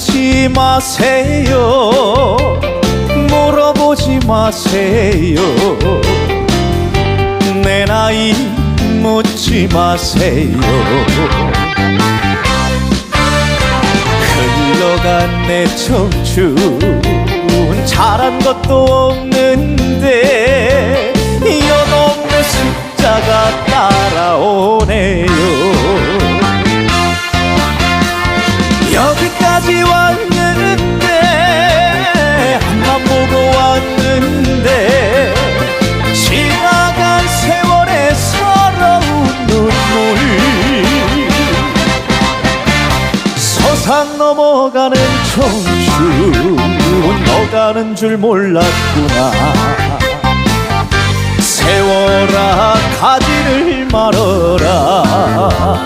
묻지 마세요. 물어보지 마세요. 내 나이 묻지 마세요. 흘러간 내 청춘. 잘한 것도 없는 여기까지 왔는데 한번 보고 왔는데 지나간 세월의 서러운 눈물. 서상 넘어가는 청춘 너가는 줄 몰랐구나. 세월아 가지를 말어라